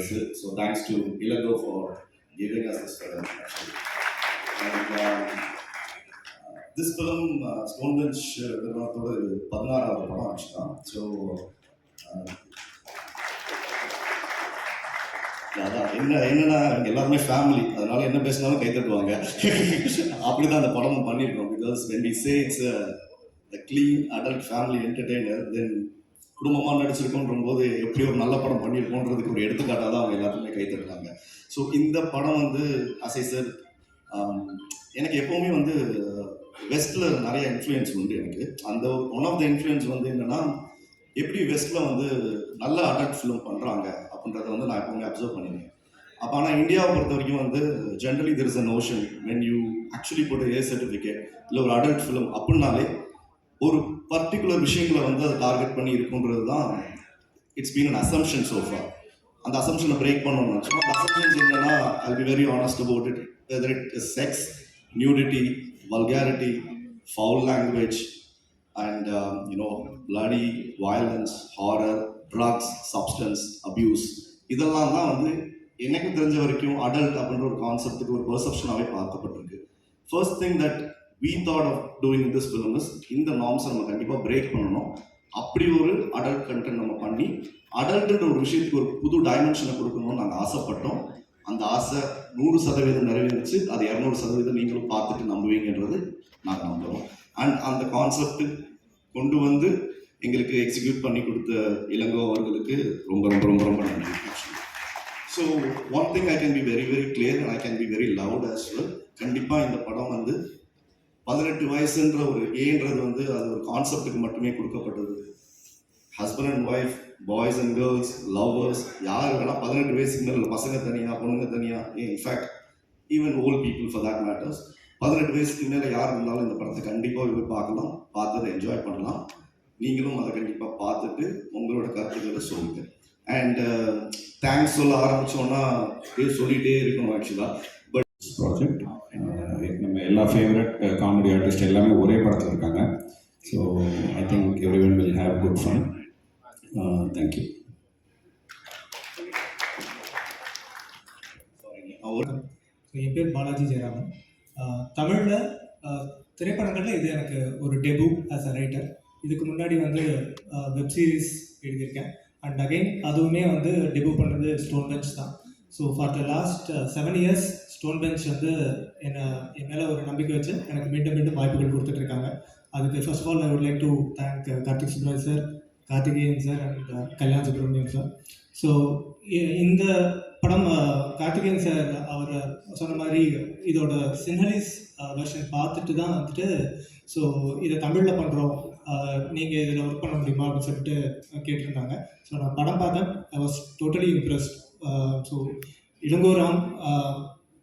Brazil. So thanks to Ilago for giving us this film. Actually. And, um, this film, uh, நிறுவனத்தோட பதினாறாவது படம் ஆக்சுவலா so uh, அதான் என்ன என்னன்னா எல்லாருமே ஃபேமிலி அதனால என்ன பேசினாலும் கை தட்டுவாங்க அப்படிதான் அந்த படமும் பண்ணியிருக்கோம் because when we say it's the clean adult family entertainer then குடும்பமாக நடிச்சிருக்கோன்ற போது எப்படி ஒரு நல்ல படம் பண்ணியிருக்கோன்றதுக்கு ஒரு எடுத்துக்காட்டாக தான் அவங்க எல்லாருமே கை தட்டுறாங்க. ஸோ இந்த படம் வந்து அசை சார் um, எனக்கு எப்போவுமே வந்து வெஸ்டில் நிறைய இன்ஃப்ளூயன்ஸ் உண்டு எனக்கு. அந்த ஒன் ஆஃப் த இன்ஃப்ளூயன்ஸ் வந்து என்னென்னா எப்படி வெஸ்ட்டில் வந்து நல்ல அடல்ட் ஃபிலிம் பண்ணுறாங்க அப்படின்றத வந்து நான் எப்போவுமே அப்சர்வ் பண்ணியிருக்கேன் அப்போ ஆனால் இந்தியாவை பொறுத்த வரைக்கும் வந்து generally there is a notion when you actually போட்டு ஏ சர்டிஃபிகேட் இல்லை ஒரு அடல்ட் ஃபிலிம் அப்படின்னாலே ஒரு பர்டிகுலர் விஷயங்களை வந்து அதை டார்கெட் பண்ணி இருக்குன்றது தான் it's been an assumption so far அந்த அசம்ஷனை பிரேக் பண்ணணும்னு அந்த அசம்ஷன்ஸ் என்னன்னா I be very honest about it whether it is sex nudity vulgarity foul language and you know bloody violence horror drugs substance abuse இதெல்லாம் தான் வந்து எனக்கு தெரிஞ்ச வரைக்கும் அடல்ட் அப்படின்ற ஒரு கான்செப்டுக்கு ஒரு பெர்செப்ஷனாகவே பார்க்கப்பட்டிருக்கு. First thing that we thought of doing this film is இந்த நார்ம்ஸை நம்ம கண்டிப்பாக பிரேக் பண்ணணும். அப்படி ஒரு அடல்ட் கண்டென்ட் நம்ம பண்ணி அடல்ட்டுன்ற ஒரு விஷயத்துக்கு ஒரு புது டைமென்ஷனை கொடுக்கணும்னு நாங்கள் ஆசைப்பட்டோம். அந்த ஆசை நூறு சதவீதம் நிறைவேறிச்சு. அது இரநூறு சதவீதம் நீங்களும் பார்த்துட்டு நம்புவீங்கன்றது நாங்கள் நம்புகிறோம் அண்ட் அந்த கான்செப்ட் கொண்டு வந்து எங்களுக்கு எக்ஸிக்யூட் பண்ணி கொடுத்த இளங்கோ அவர்களுக்கு ரொம்ப ரொம்ப ரொம்ப ரொம்ப நன்றி. So one thing I can be very very clear and I can be very loud as well கண்டிப்பாக இந்த படம் வந்து பதினெட்டு வயசுன்ற ஒரு ஏன்றது வந்து அது ஒரு கான்செப்டுக்கு மட்டுமே கொடுக்கப்பட்டது. Husband and wife boys and girls lovers யார் வேணால் பதினெட்டு வயசுக்கு மேலே பசங்க தனியாக பொண்ணுங்க தனியாக in fact even old people for that matters பதினெட்டு வயசுக்கு மேலே யார் இருந்தாலும் இந்த படத்தை கண்டிப்பாக போய் பார்க்கலாம் பார்த்து அதை என்ஜாய் பண்ணலாம். நீங்களும் அதை கண்டிப்பாக பார்த்துட்டு உங்களோட கருத்துக்களை சொல்லுங்க. அண்ட் தேங்க்ஸ் uh, சொல்ல ஆரம்பிச்சோன்னா அப்படியே சொல்லிகிட்டே இருக்கணும் ஆக்சுவலாக ப்ராஜெக்ட் எல்லா ஃபேவரட் காமெடி ஆர்டிஸ்ட் எல்லாமே ஒரே படத்தில் இருக்காங்க. So I think every one will have good fun thank you our so என் பேர் பாலாஜி ஜெயராமன். Uh, தமிழில் uh, திரைப்படங்களில் இது எனக்கு ஒரு டெபு ஆஸ் அ ரைட்டர் இதுக்கு முன்னாடி வந்து uh, வெப் சீரிஸ் எழுதியிருக்கேன். அண்ட் அகைன் அதுவுமே வந்து டெபு பண்ணுறது ஸ்டோன் பெஞ்ச் தான் so for the last seven years Stone Bench வந்து என்னை என் மேலே ஒரு நம்பிக்கை வச்சு எனக்கு மீண்டும் மீண்டும் வாய்ப்புகள் கொடுத்துட்ருக்காங்க அதுக்கு first of all I would like to thank Karthik Subbaraj sir Karthikeyan sir and Kalyan Subramaniam sir so இந்த படம் கார்த்திகேயன் சார் அவர் சொன்ன மாதிரி இதோட சின்ஹலிஸ் வெர்ஷன் uh, பார்த்துட்டு தான் வந்துட்டு ஸோ இதை தமிழில் பண்ணுறோம் uh, நீங்கள் இதில் ஒர்க் பண்ண முடியுமா அப்படின்னு சொல்லிட்டு கேட்டிருந்தாங்க. ஸோ நான் படம் பார்த்தேன். I was totally impressed so Ilangoram uh,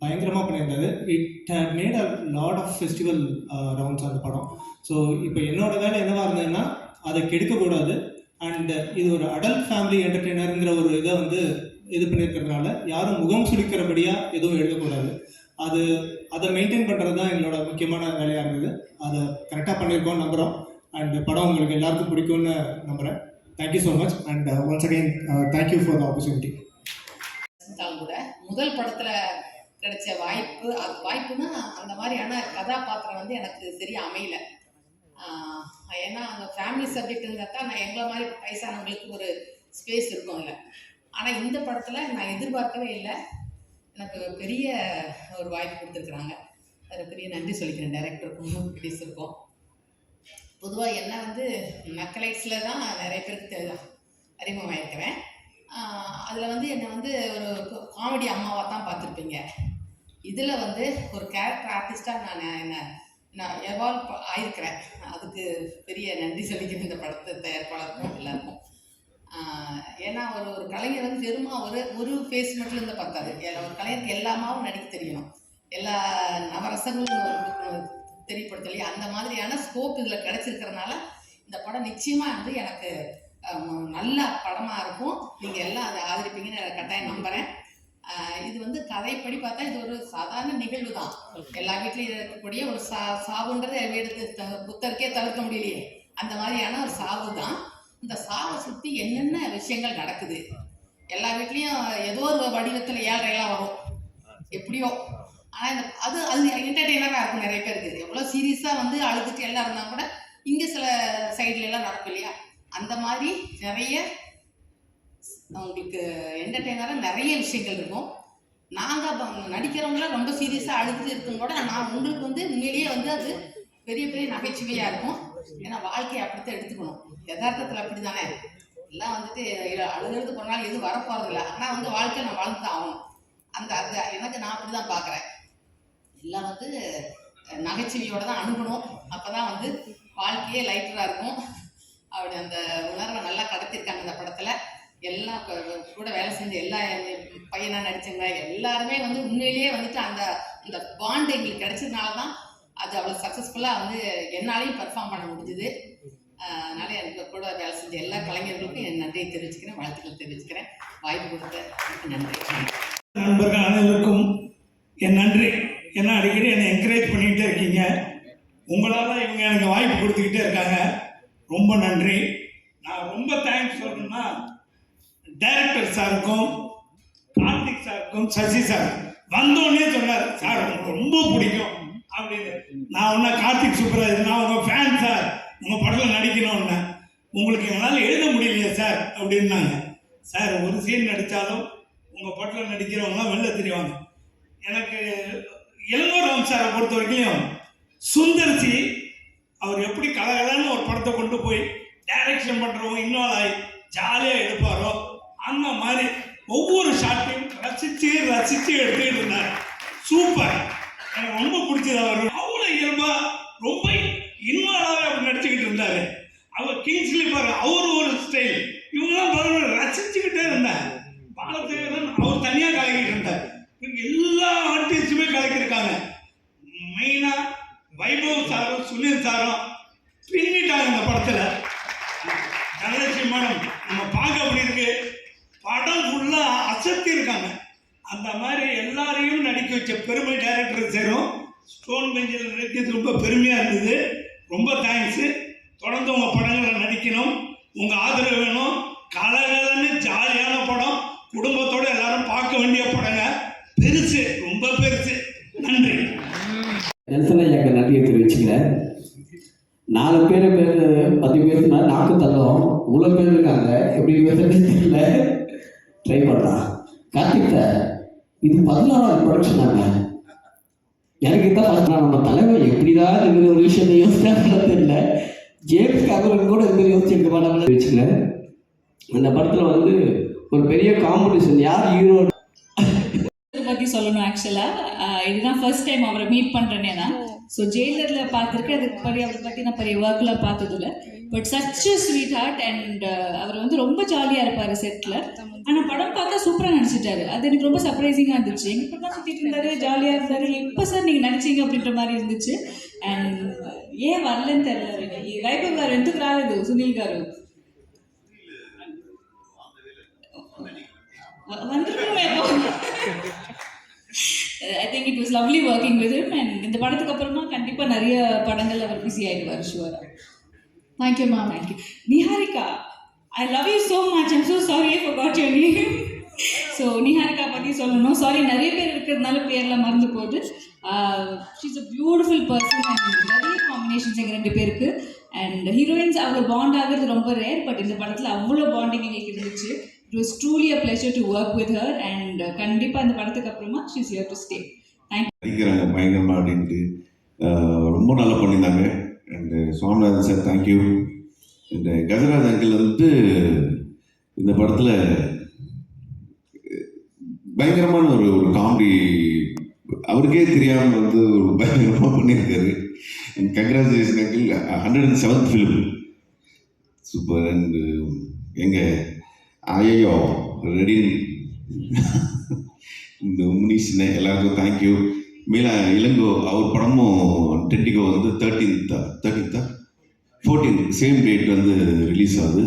பயங்கரமாக பண்ணியிருந்தாரு it had made a lot of festival rounds அந்த படம். ஸோ இப்போ என்னோட வேலை என்னவாக இருந்ததுன்னா அதை கெடுக்கக்கூடாது. அண்ட் இது ஒரு அடல்ட் ஃபேமிலி என்டர்டெய்னருங்கிற ஒரு இதை வந்து இது பண்ணியிருக்கிறதுனால யாரும் முகம் சுளிக்கிறபடியாக எதுவும் எழுதக்கூடாது. அது அதை மெயின்டைன் பண்ணுறது தான் எங்களோட முக்கியமான வேலையாக இருந்தது. அதை கரெக்டாக பண்ணியிருக்கோம் நம்புகிறோம் அண்ட் படம் உங்களுக்கு எல்லாருக்கும் பிடிக்கும்னு நம்புகிறேன் thank you so much and once again thank you for the opportunity கூட முதல் படத்தில் கிடைச்ச வாய்ப்பு அது வாய்ப்புனா அந்த மாதிரியான கதாபாத்திரம் வந்து எனக்கு சரியா அமையல. ஏன்னா அந்த ஃபேமிலி சப்ஜெக்ட்டுங்கிறதா நான் எங்களை மாதிரி வயசானவங்களுக்கு ஒரு ஸ்பேஸ் இருக்கும் இல்லை. ஆனால் இந்த படத்தில் நான் எதிர்பார்க்கவே இல்லை. எனக்கு பெரிய ஒரு வாய்ப்பு கொடுத்துருக்குறாங்க. அதில் பெரிய நன்றி சொல்லிக்கிறேன் டைரக்டருக்கும் ப்ரொடியூசருக்கும் பொதுவாக என்ன வந்து நக்கலைட்ஸில் தான் நிறைய பேருக்கு அறிமுகம் அறிமுகமாயிருக்கிறேன். அதில் வந்து என்னை வந்து ஒரு காமெடி அம்மாவாக தான் பார்த்துருப்பீங்க. இதில் வந்து ஒரு கேரக்டர் ஆர்டிஸ்டாக நான் என்ன நான் எவால்வ் ஆயிருக்கிறேன். அதுக்கு பெரிய நன்றி சொல்லிக்கிறேன் இந்த படத்தை தயாரிப்பாளருக்கும் எல்லாருக்கும். ஏன்னா ஒரு ஒரு கலைஞர் வந்து வெறுமா ஒரு ஒரு ஃபேஸ் மட்டும் இருந்து பார்க்காது. ஒரு கலைஞருக்கு எல்லாமாவும் நடிக்க தெரியணும் எல்லா நவரசங்களும் தெரியப்படுத்தலையே. அந்த மாதிரியான ஸ்கோப் இதில் கிடைச்சிருக்கிறதுனால இந்த படம் நிச்சயமாக வந்து எனக்கு நல்ல படமாக இருக்கும். நீங்கள் எல்லாம் அதை ஆதரிப்பீங்கன்னு கட்டாயம் நம்புகிறேன் இது வந்து கதைப்படி பார்த்தா இது ஒரு சாதாரண நிகழ்வு தான். எல்லா வீட்லையும் இருக்கக்கூடிய ஒரு சா சாவுன்றதை எடுத்து த- புத்தருக்கே தவிர்க்க முடியலையே. அந்த மாதிரியான ஒரு சாவு தான். இந்த சாவை சுற்றி என்னென்ன விஷயங்கள் நடக்குது? எல்லா வீட்லேயும் ஏதோ ஒரு வடிவத்தில் ஏழ்றையெல்லாம் வரும். எப்படியோ. ஆனால் இந்த அது அது என்டர்டெய்னராக இருக்கும் நிறைய பேருக்கு. எவ்வளோ சீரியஸாக வந்து அழுதுட்டு எல்லாம் இருந்தால் கூட இங்கே சில சைட்லெல்லாம் நடக்கும் இல்லையா? அந்த மாதிரி நிறைய உங்களுக்கு என்டர்டெய்னராக நிறைய விஷயங்கள் இருக்கும். நாங்கள் நடிக்கிறவங்களாம் ரொம்ப சீரியஸாக அழுதுட்டு இருக்கும் கூட நான் உங்களுக்கு வந்து உண்மையிலேயே வந்து அது பெரிய பெரிய நகைச்சுவையாக இருக்கும். ஏன்னா வாழ்க்கையை அப்படித்தான் எடுத்துக்கணும். யதார்த்தத்தில் அப்படி தானே எல்லாம் வந்துட்டு அழுகிறது போனாலும் எதுவும் வரப்போகிறதில்ல ஆனால் வந்து வாழ்க்கை நான் வாழ்ந்து தான் ஆகணும். அந்த அந்த எனக்கு நான் அப்படி தான் பார்க்குறேன் எல்லாம் வந்து நகைச்சுவையோடு நகைச்சுவையோட தான் அணுகணும். அப்போ தான் வந்து வாழ்க்கையே லைட்டராக இருக்கும். அப்படி அந்த உணர்வை நல்லா கடத்திருக்காங்க இந்த படத்தில். எல்லா கூட வேலை செஞ்ச எல்லா பையனாக நடிச்சவங்க எல்லாருமே வந்து உண்மையிலேயே வந்துட்டு அந்த அந்த பாண்ட் எங்களுக்கு கிடைச்சதுனால தான் அது அவ்வளோ சக்ஸஸ்ஃபுல்லாக வந்து என்னாலையும் பர்ஃபார்ம் பண்ண முடிஞ்சுது. அதனால எனக்கு கூட வேலை செஞ்ச எல்லா கலைஞர்களுக்கும் என் நன்றியை தெரிவிச்சுக்கிறேன் வாழ்த்துக்கள் தெரிவிச்சுக்கிறேன். வாய்ப்பு கொடுத்த நன்றி. நண்பர்கள் அனைவருக்கும் என் நன்றி. ஏன்னா அடிக்கடி என்னை என்கரேஜ் பண்ணிக்கிட்டே இருக்கீங்க. உங்களால் இவங்க எனக்கு வாய்ப்பு கொடுத்துக்கிட்டே இருக்காங்க. ரொம்ப நன்றி. நான் ரொம்ப தேங்க்ஸ் சொல்லணும்னா டைரக்டர் சாருக்கும் கார்த்திக் சாருக்கும் சசி சார். வந்தோடனே சொன்னார் சார் உங்களுக்கு ரொம்ப பிடிக்கும். அப்படின்னு. நான் ஒன்றா கார்த்திக் சுப்ராஜ் நான் உங்கள் ஃபேன் சார். உங்கள் படத்தில் நடிக்கணும்னு. உங்களுக்கு எங்களால் எழுத முடியலையே சார். அப்படின்னாங்க. சார் ஒரு சீன் நடித்தாலும் உங்கள் படத்தில் நடிக்கிறவங்களாம் வெளில தெரியவாங்க எனக்கு இளங்கோராம் சாரை பொறுத்த வரைக்கும் சுந்தர்சி அவர் எப்படி கலகலன்னு ஒரு படத்தை கொண்டு போய் டைரக்ஷன் பண்ணுறவங்க இன்வால்வ் ஆகி ஜாலியாக எடுப்பாரோ அந்த மாதிரி ஒவ்வொரு ஷாட்டையும் ரசித்து ரசித்து எடுத்துக்கிட்டு இருந்தார். சூப்பர் எனக்கு ரொம்ப பிடிச்சது அவர். அவ்வளோ இயல்பாக ரொம்ப இன்வால்வாகவே அப்படி நடிச்சுக்கிட்டு இருந்தார். அவர் கிங்ஸ்லி பாரு அவர் ஒரு ஸ்டைல் இவங்கெல்லாம் பரவாயில்ல ரசிச்சுக்கிட்டே இருந்தார். பாலத்தேவன் அவர் தனியாக கலக்கிட்டு இருந்தார். இவங்க எல்லா ஆர்டிஸ்டுமே கலக்கியிருக்காங்க. மெயினாக வைபவ் சாரும் சுனில் சாரும் பின்னிட்டாங்க இந்த படத்தில். தனலட்சுமி மேடம் நம்ம பார்க்க அப்படி இருக்கு படம் ஃபுல்லாக அசத்தி இருக்காங்க. அந்த மாதிரி எல்லாரையும் நடிக்க வச்ச பெருமை டைரக்டர் சேரும். ஸ்டோன் பெஞ்சில் நடிக்கிறது ரொம்ப பெருமையாக இருந்தது. ரொம்ப தேங்க்ஸு தொடர்ந்து உங்கள் படங்களை நடிக்கணும். உங்கள் ஆதரவு வேணும். கலகலன்னு ஜாலியான படம். குடும்பத்தோடு எல்லாரும் பார்க்க வேண்டிய படங்க. பெருசு ரொம்ப பெருசு. நன்றி. நெல்சன் ஐயாக்கு நன்றியை தெரிவிச்சுக்கிறேன். நாலு பேர் பேர் பத்து பேர்னா நாக்கு தள்ளும். இவ்வளோ பேர் இருக்காங்க. எப்படி பேசுறது தெரியல. ட்ரை பண்ணுறான் கார்த்திக் சார் இது பதினாறாவது ப்ரொடக்ஷனாங்க எனக்கு தான் பார்த்தா நம்ம தலைவர் எப்படிதான் இந்த ஒரு விஷயத்தை யோசிச்சாங்களோ தெரியல. ஜேம்ஸ் கேமரன் கூட இது யோசிச்சிருக்க மாட்டாங்களே வச்சுக்கிறேன் அந்த படத்தில் வந்து ஒரு பெரிய காம்படிஷன் யார் ஹீரோ பற்றி சொல்லணும் ஆக்சுவலாக இதுதான் ஃபர்ஸ்ட் டைம் அவரை மீட் பண்ணுறேனே நான். ஸோ ஜெயிலரில் பார்த்துருக்கேன். அதுக்கு படி அவரை பற்றி நான் பெரிய ஒர்க்கில் பார்த்ததில்ல. But such sweet heart and அவர் வந்து ரொம்ப ஜாலியாக இருப்பார் செட்டில் ஆனால் படம் பார்த்தா சூப்பராக நடிச்சிட்டாரு. அது எனக்கு ரொம்ப சர்ப்ரைசிங்காக இருந்துச்சு. எங்கள் படம் சுற்றிட்டு இருந்தாரு ஜாலியாக இருந்தாரு. எப்போ சார் நீங்கள் நடிச்சீங்க அப்படின்ற மாதிரி இருந்துச்சு. அண்ட் ஏன் வரலன்னு தெரியல. வைபவ் கார் எந்தக்கு ராలేదు சுனில் காரு. வந்துருக்கோம். I think it was lovely working with him and இந்த படத்துக்கு அப்புறமா கண்டிப்பாக நிறைய படங்கள் அவர் பிஸி ஆயிடுவார் ஷுவரா thank you ma'am thank you Niharika I love you so much I'm so sorry forgot your name so Niharika பற்றி சொல்லணும். சாரி நிறைய பேர் இருக்கிறதுனால பேர்லாம் மறந்து போகுது she's a beautiful person and நிறைய காம்பினேஷன்ஸ் எங்கள் ரெண்டு பேருக்கு. அண்ட் ஹீரோயின்ஸ் அவ்வளோ பாண்ட் ஆகிறது ரொம்ப ரேர் பட் இந்த படத்தில் அவ்வளோ பாண்டிங் எங்களுக்கு இருந்துச்சு. It was truly a pleasure to work with her and கண்டிப்பாக இந்த படத்துக்கு அப்புறமா ஷீஸ் ஹியர் டு ஸ்டே நடிக்கிறாங்க பயங்கரமாக அப்படின்ட்டு. ரொம்ப நல்லா பண்ணியிருந்தாங்க. And Swaminathan sir thank you and Gajaraj uncle வந்து இந்த படத்தில் பயங்கரமான ஒரு ஒரு காமெடி அவருக்கே தெரியாமல் வந்து ஒரு பயங்கரமாக பண்ணியிருக்காரு. Congratulation uncle hundred and seventh film super and எங்கள் ஐயோ ரெடி இந்த முனிஷ்னு எல்லாருக்கும் தேங்க்யூ மீலா இளங்கோ அவர் படமும் டென்டிகோ வந்து தேர்ட்டீன்த்தா தேர்ட்டீன்த்தா ஃபோர்டீன் சேம் டேட் வந்து ரிலீஸ் ஆகுது.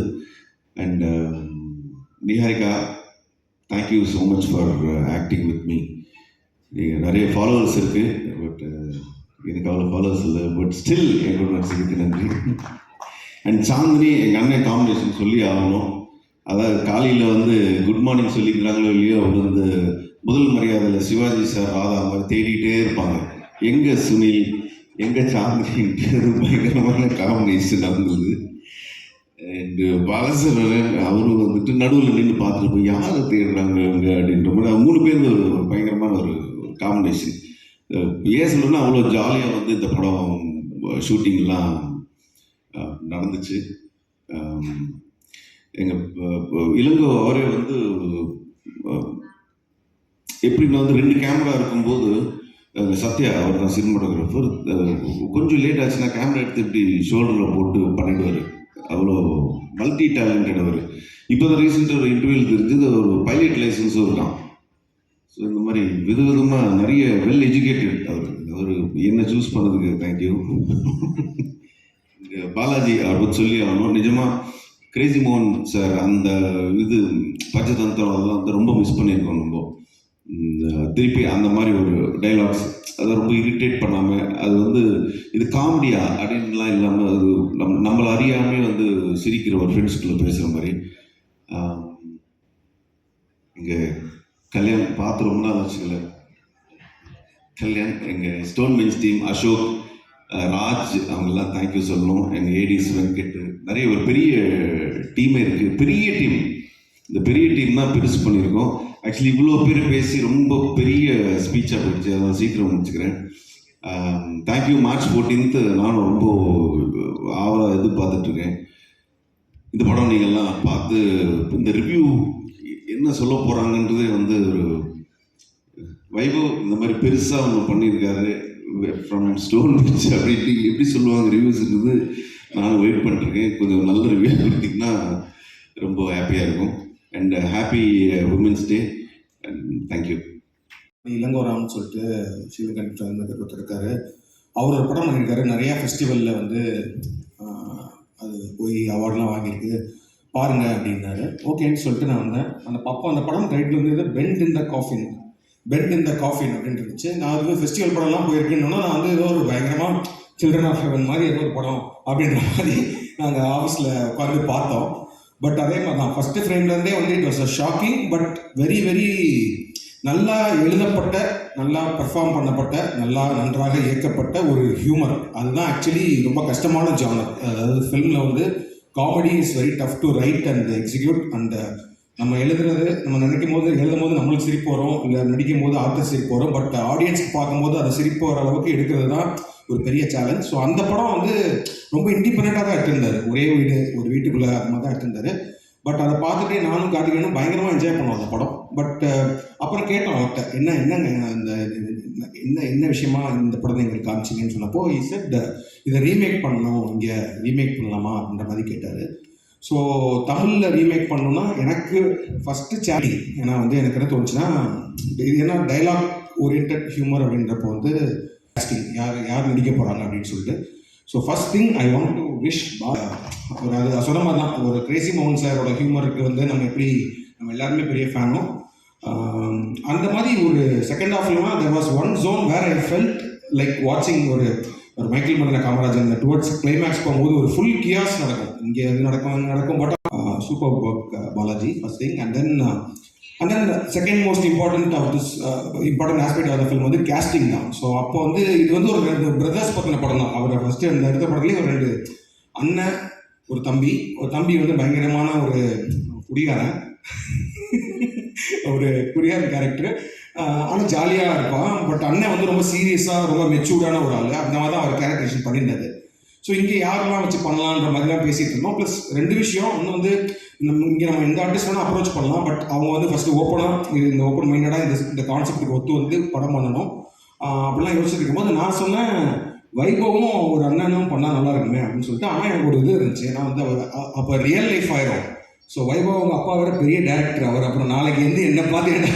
And um, Niharika thank you so much for acting with me நீங்கள் நிறைய ஃபாலோவர்ஸ் இருக்குது பட் எனக்கு அவ்வளோ ஃபாலோவர்ஸ் இல்லை பட் ஸ்டில் எங்களோட நடிச்சதுக்கு நன்றி. அண்ட் சாந்தினி எங்கள் அண்ணன் காம்பினேஷன் சொல்லி ஆகணும். அதாவது காலையில் வந்து குட் மார்னிங் சொல்லிக்கிறாங்களோ இல்லையோ அவங்க வந்து முதல் மரியாதையில் சிவாஜி சார் ராதா மாதிரி தேடிக்கிட்டே இருப்பாங்க. எங்கே சுனில் எங்கே சாந்தினின்ட்டு பயங்கரமான காம்பினேஷன் நடந்தது. அண்டு பாலசரன் அவரும் வந்துட்டு நடுவில் நின்று பார்த்துட்டு போய் யாரை தேடுறாங்க இவங்க அப்படின்ற மாதிரி மூணு பேர் ஒரு பயங்கரமான ஒரு காம்பினேஷன் ஏன் அவ்வளோ ஜாலியாக வந்து இந்த படம் ஷூட்டிங்லாம் நடந்துச்சு. எங்கள் இளங்கோ அவரே வந்து எப்படின்னா வந்து ரெண்டு கேமரா இருக்கும்போது சத்யா அவர் தான் சினிமாட்டோகிராஃபர் கொஞ்சம் லேட் ஆச்சுன்னா கேமரா எடுத்து இப்படி ஷோல்டரில் போட்டு பண்ணிடுவார். அவ்வளோ மல்டி டேலண்டட் அவர். இப்போ தான் ரீசெண்டாக ஒரு இன்டர்வியூவில் தெரிஞ்சது ஒரு பைலட் லைசன்ஸும் இருக்கான் ஸோ இந்த மாதிரி வித விதமாக நிறைய வெல் எஜுகேட்டட் அவர் அவர் என்ன சூஸ் பண்ணதுக்கு தேங்க்யூ பாலாஜி அவர் பற்றி சொல்லி ஆகணும். நிஜமாக கிரேசி மோகன் சார் அந்த இது பஞ்சதந்திரம் அதெல்லாம் வந்து ரொம்ப மிஸ் பண்ணியிருக்கோம் நம்ம. திருப்பி அந்த மாதிரி ஒரு டைலாக்ஸ் அதை ரொம்ப இரிட்டேட் பண்ணாமல் அது வந்து இது காமெடியா அப்படின்லாம் இல்லாமல் அது நம் நம்மளை அறியாமே வந்து சிரிக்கிற ஒரு ஃப்ரெண்ட்ஸ்குள்ளே பேசுகிற மாதிரி. இங்கே கல்யாண் பார்த்து ரொம்ப நாள் ஆச்சுங்கள கல்யாண் எங்கள் stone men's team Ashok Raj அவங்கெல்லாம் தேங்க்யூ சொல்லணும். எங்கள் ஏடிஸ் வெங்கட் நிறைய ஒரு பெரிய டீமே இருக்குது பெரிய டீம் இந்த பெரிய டீம் தான் பெருசு பண்ணியிருக்கோம். ஆக்சுவலி இவ்வளோ பேர் பேசி ரொம்ப பெரிய ஸ்பீச்சாக போயிடுச்சு. அதான் சீக்கிரம் முடிச்சுக்கிறேன். தேங்க்யூ மார்ச் ஃபோர்டீன்த்து நானும் ரொம்ப ஆவலாக எதிர்பார்த்துட்ருக்கேன் இந்த படம் நீங்கள்லாம் பார்த்து இந்த ரிவ்யூ என்ன சொல்ல போகிறாங்கன்றதே வந்து ஒரு வைபவ் இந்த மாதிரி பெருசாக அவங்க பண்ணியிருக்காரு. ஃப்ரம் ஸ்டோன் பிரிட்ஜ் அப்படின்ட்டு எப்படி சொல்லுவாங்க ரிவ்யூஸ்ன்றது நான் வெயிட் பண்ணிருக்கேன். கொஞ்சம் நல்ல ரிவ்யூ கொடுத்தீங்கன்னா ரொம்ப ஹாப்பியாக இருக்கும். And happy women's day and thank you இளங்கோராம்னு சொல்லிட்டு ஸ்ரீலங்கன் வந்து ஒருத்தர் அவர் ஒரு படம் பண்ணியிருக்காரு. நிறையா ஃபெஸ்டிவலில் வந்து அது போய் அவார்ட்லாம் வாங்கியிருக்கு. பாருங்க அப்படின்னாரு. ஓகேன்னு சொல்லிட்டு நான் வந்தேன். அந்த பப்பா அந்த படம் டைட்டில் வந்து bend in the coffin bend in the coffin அப்படின்னு இருந்துச்சு நான் அது ஃபெஸ்டிவல் படம்லாம் போயிருக்கேன்னா நான் வந்து ஏதோ ஒரு பயங்கரமாக சில்ட்ரன் ஆஃப் ஹெவன் மாதிரி ஏதோ ஒரு படம் அப்படின்ற மாதிரி நாங்கள் ஆஃபீஸில் உட்காந்து பார்த்தோம். பட் அதே மாதிரி தான் ஃபஸ்ட்டு ஃப்ரேம்லேருந்தே வந்து it was a shocking but very very நல்லா எழுதப்பட்ட நல்லா பர்ஃபார்ம் பண்ணப்பட்ட நல்லா நன்றாக இயக்கப்பட்ட ஒரு ஹியூமர் அதுதான் ஆக்சுவலி ரொம்ப கஷ்டமான ஜானர் அதாவது ஃபிலிமில் வந்து comedy is very tough to write and execute and நம்ம எழுதுறது நம்ம நினைக்கும் போது எழுதும் போது நம்மளுக்கு சிரிப்பு வரும் இல்லை நடிக்கும் போது ஆர்டர் சிரிப்பு வரும் பட் ஆடியன்ஸ்க்கு பார்க்கும்போது அது சிரிப்பு வர அளவுக்கு எடுக்கிறது தான் ஒரு பெரிய சேலஞ்ச் ஸோ அந்த படம் வந்து ரொம்ப இண்டிபெண்ட்டாக தான் எடுத்திருந்தார். ஒரே வீடு ஒரு வீட்டுக்குள்ளே அது மாதிரி தான் எடுத்திருந்தார். பட் அதை பார்த்துட்டே நானும் கார்த்திகேயனும் பயங்கரமாக என்ஜாய் பண்ணோம் அந்த படம். பட் அப்புறம் கேட்டோம் அவர்கிட்ட என்ன என்னங்க இந்த இது- என்ன என்ன விஷயமா இந்த படத்தை எங்களுக்கு காமிச்சிங்கன்னு சொன்னப்போ இ செட் இதை ரீமேக் பண்ணணும் இங்கே ரீமேக் பண்ணலாமா? அப்படின்ற மாதிரி கேட்டார். ஸோ தமிழில் ரீமேக் பண்ணணும்னா எனக்கு ஃபஸ்ட்டு சேலஞ்ச் ஏன்னா வந்து எனக்கு என்ன தோணுச்சுன்னா இது என்ன டைலாக் ஓரியன்ட் ஹியூமர் அப்படின்றப்போ வந்து காஸ்டிங் யார் யார் நடிக்க போகிறாங்க அப்படின்னு சொல்லிட்டு. So first thing I want to wish ஒரு அது சொன்ன மாதிரி தான் ஒரு கிரேசி மோகன் சாரோட ஹியூமருக்கு வந்து நம்ம எப்படி நம்ம எல்லாருமே பெரிய ஃபேனும் அந்த மாதிரி ஒரு second ஹாஃப்லாம் there was one zone where I felt like வாட்சிங் ஒரு ஒரு மைக்கேல் மண்டல காமராஜன் அந்த டுவர்ட்ஸ் கிளைமேக்ஸ் போகும்போது ஒரு ஃபுல் கியாஸ் நடக்கும். இங்கே அது நடக்கும் அது நடக்கும் but super work Balaji first thing and then and then second most important of this important aspect of the film வந்து கேஸ்டிங் தான். ஸோ அப்போ வந்து இது வந்து ஒரு ரெண்டு பிரதர்ஸ் பற்றின படம் தான். அவர் ஃபஸ்ட்டு அந்த எடுத்த படத்துலேயே ஒரு ரெண்டு அண்ணன் ஒரு தம்பி. ஒரு தம்பி வந்து பயங்கரமான ஒரு குடிகாரன். ஒரு குடிகாரன் கேரக்டர் ஆனால் ஜாலியாக இருப்பான். பட் அண்ணன் வந்து ரொம்ப சீரியஸாக ரொம்ப மெச்சூர்டான ஒரு ஆள். அந்த மாதிரி தான் அவர் கேரக்டரேஷன் பண்ணியிருந்தது. ஸோ இங்கே யாரெல்லாம் வச்சு பண்ணலான்ற மாதிரிலாம் பேசிகிட்டு இருந்தோம். ப்ளஸ் ரெண்டு விஷயம். ஒன்று வந்து நம்ம இங்கே நம்ம எந்த ஆர்டிஸ்ட் வேணால் அப்ரோச் பண்ணலாம். பட் அவங்க வந்து ஃபஸ்ட்டு ஓப்பனாக இந்த ஓப்பன் மைண்டடாக இந்த இந்த கான்செப்ட்டுக்கு ஒத்து வந்து படம் பண்ணணும். அப்படிலாம் யோசிச்சுட்டு இருக்கும்போது நான் சொன்னேன் வைபவமும் ஒரு அண்ணனும் பண்ணால் நல்லா இருக்குமே? அப்படின்னு சொல்லிட்டு. ஆனால் எனக்கு ஒரு இது இருந்துச்சு. நான் வந்து அவர் அப்போ ரியல் லைஃப் ஆயிரும். ஸோ வைபவ் அவங்க அப்பா வேற பெரிய டேரக்டர் அவர் அப்புறம் நாளைக்கு வந்து என்ன பார்த்து என்ன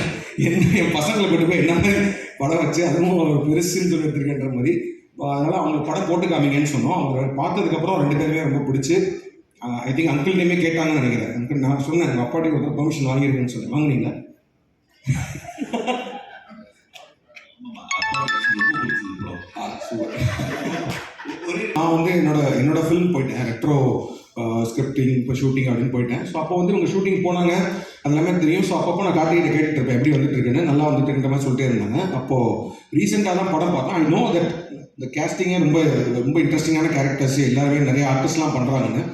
என்ன என் பசங்களை கொண்டு போய் என்ன மாதிரி படம் வச்சு அதுவும் அவர் பெருசுன்னு சொல்லி எடுத்திருக்கேன்ற மாதிரி. அதனால் அவங்க படம் போட்டு காமிங்கன்னு சொன்னோம். அவங்க பார்த்ததுக்கப்புறம் ரெண்டு பேருமே ரொம்ப பிடிச்சி ஐ திங்க் அங்கிள்டையுமே கேட்டாங்கன்னு நினைக்கிறேன். அங்கிள் நான் சொன்னேன் எங்கள் அப்பாட்டி ஒரு பெர்மிஷன் வாங்கியிருக்கேன்னு சொன்னேன் வாங்குனீங்களா. நான் வந்து என்னோட என்னோட ஃபிலிம் போயிட்டேன் ரெட்ரோ ஸ்கிரிப்டிங் இப்போ ஷூட்டிங் அப்படின்னு போயிட்டேன். ஸோ அப்போ வந்து இவங்க ஷூட்டிங் போனாங்க. அதெல்லாமே தெரியும். ஸோ அப்பப்போ நான் கார்த்திகிட்ட கேட்டுட்டு இருப்பேன். எப்படி வந்துட்டு இருக்குன்னு நல்லா வந்துட்டு இருக்கிற மாதிரி சொல்லிட்டே இருந்தாங்க. அப்போது ரீசெண்டாக தான் படம் பார்த்தேன். ஐ நோ தட் இந்த கேஸ்டிங்கே ரொம்ப ரொம்ப இன்ட்ரெஸ்டிங்கான கேரக்டர்ஸ் எல்லாருமே நிறைய ஆர்டிஸ்ட்லாம் பண்ணுறாங்கன்னு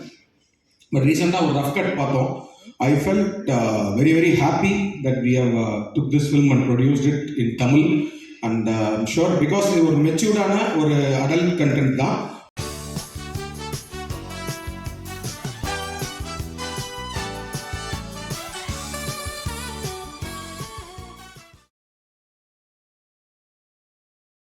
பட் ரீசெண்டாக ஒரு ரஃப் கட் பார்த்தோம். I felt very very happy that we have took this film and produced it in Tamil and sure because இது ஒரு மெச்சூர்டான ஒரு அடல்ட் கண்டென்ட் தான்.